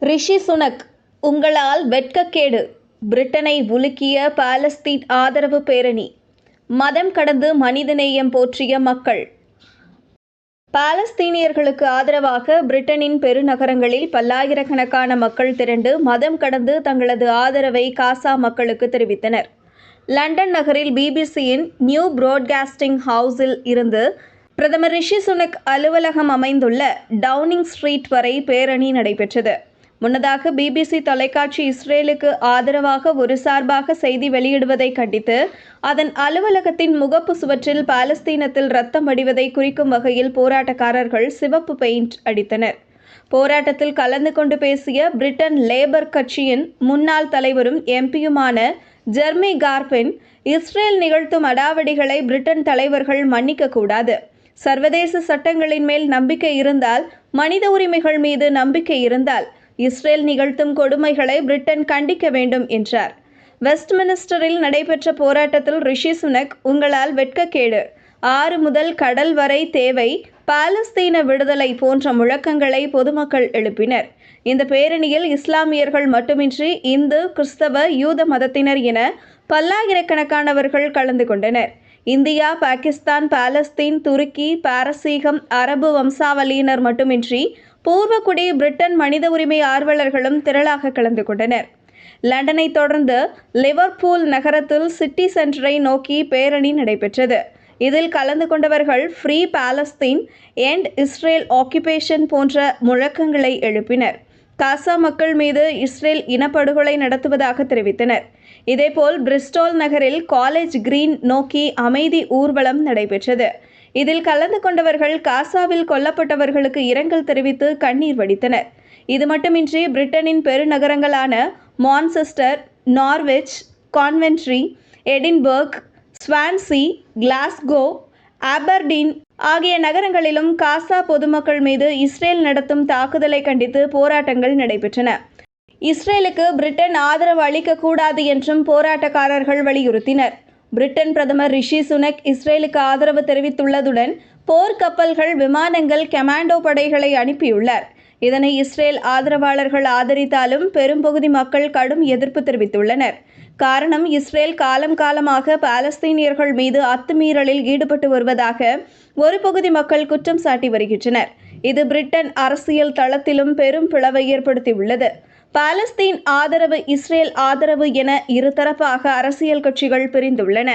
ரிஷி சுனக் உங்களால் வெட்கக்கேடு. பிரிட்டனை உலுக்கிய பாலஸ்தீன் ஆதரவு பேரணி. மதம் கடந்து மனிதநேயம் போற்றிய மக்கள். பாலஸ்தீனியர்களுக்கு ஆதரவாக பிரிட்டனின் பெருநகரங்களில் பல்லாயிரக்கணக்கான மக்கள் திரண்டு மதம் கடந்து தங்களது ஆதரவை காசா மக்களுக்கு தெரிவித்தனர். லண்டன் நகரில் பிபிசியின் நியூ புரோட்காஸ்டிங் ஹவுஸில் இருந்து பிரதமர் ரிஷி சுனக் அலுவலகம் அமைந்துள்ள டவுனிங் ஸ்ட்ரீட் வரை பேரணி நடைபெற்றது. முன்னதாக பிபிசி தொலைக்காட்சி இஸ்ரேலுக்கு ஆதரவாக ஒரு சார்பாக செய்தி வெளியிடுவதை கண்டித்து அதன் அலுவலகத்தின் முகப்பு சுவற்றில் பாலஸ்தீனத்தில் ரத்தம் வடிவதை குறிக்கும் வகையில் போராட்டக்காரர்கள் சிவப்பு பெயிண்ட் அடித்தனர். போராட்டத்தில் கலந்து கொண்டு பேசிய பிரிட்டன் லேபர் கட்சியின் முன்னாள் தலைவரும் எம்பியுமான ஜெர்மி கார்பின் இஸ்ரேல் நிகழ்த்தும் அடாவடிகளை பிரிட்டன் தலைவர்கள் மன்னிக்க கூடாது. சர்வதேச சட்டங்களின் மேல் நம்பிக்கை இருந்தால் மனித உரிமைகள் மீது நம்பிக்கை இருந்தால் இஸ்ரேல் நிகழ்த்தும் கொடுமைகளை பிரிட்டன் கண்டிக்க வேண்டும் என்றார். வெஸ்ட்மினிஸ்டரில் நடைபெற்ற போராட்டத்தில் ரிஷி சுனக் உங்களால் வெட்கக்கேடு. ஆறு முதல் கடல் வரை தேவை. பாலஸ்தீன விடுதலை போன்ற முழக்கங்களை பொதுமக்கள் எழுப்பினர். இந்த பேரணியில் இஸ்லாமியர்கள் மட்டுமின்றி இந்து கிறிஸ்தவ யூத மதத்தினர் என பல்லாயிரக்கணக்கானவர்கள் கலந்து கொண்டனர். இந்தியா பாகிஸ்தான் பாலஸ்தீன் துருக்கி பாரசீகம் அரபு வம்சாவளியினர் மட்டுமின்றி பூர்வக்குடி பிரிட்டன் மனித உரிமை ஆர்வலர்களும் திரளாக கலந்து கொண்டனர். லண்டனை தொடர்ந்து லிவர்பூல் நகரத்தில் சிட்டி சென்டரை நோக்கி பேரணி நடைபெற்றது. இதில் கலந்து கொண்டவர்கள் free Palestine end Israel occupation போன்ற முழக்கங்களை எழுப்பினர். காசா மக்கள் மீது இஸ்ரேல் இனப்படுகொலை நடத்துவதாக தெரிவித்தனர். இதேபோல் பிரிஸ்டால் நகரில் காலேஜ் கிரீன் நோக்கி அமைதி ஊர்வலம் நடைபெற்றது. இதில் கலந்து கொண்டவர்கள் காசாவில் கொல்லப்பட்டவர்களுக்கு இரங்கல் தெரிவித்து கண்ணீர் வடித்தனர். இது மட்டுமின்றி பிரிட்டனின் பெருநகரங்களான Manchester Norwich Coventry Edinburgh Swansea Glasgow Aberdeen ஆகிய நகரங்களிலும் காசா பொதுமக்கள் மீது இஸ்ரேல் நடத்தும் தாக்குதலை கண்டித்து போராட்டங்கள் நடைபெற்றன. இஸ்ரேலுக்கு பிரிட்டன் ஆதரவு அளிக்கக்கூடாது என்றும் போராட்டக்காரர்கள் வலியுறுத்தினர். பிரிட்டன் பிரதமர் ரிஷி சுனக் இஸ்ரேலுக்கு ஆதரவு தெரிவித்துள்ளதுடன் போர்க்கப்பல்கள் விமானங்கள் கமாண்டோ படைகளை அனுப்பியுள்ளார். இதனை இஸ்ரேல் ஆதரவாளர்கள் ஆதரித்தாலும் பெரும்பகுதி மக்கள் கடும் எதிர்ப்பு தெரிவித்துள்ளனர். காரணம் இஸ்ரேல் காலம் காலமாக பாலஸ்தீனியர்கள் மீது அத்துமீறலில் ஈடுபட்டு வருவதாக ஒரு பகுதி மக்கள் குற்றம் சாட்டி வருகின்றனர். இது பிரிட்டன் அரசியல் தளத்திலும் பெரும் பிளவை ஏற்படுத்தியுள்ளது. பாலஸ்தீன் ஆதரவு இஸ்ரேல் ஆதரவு என இருதரப்பாக அரசியல் கட்சிகள் பிரிந்துள்ளன.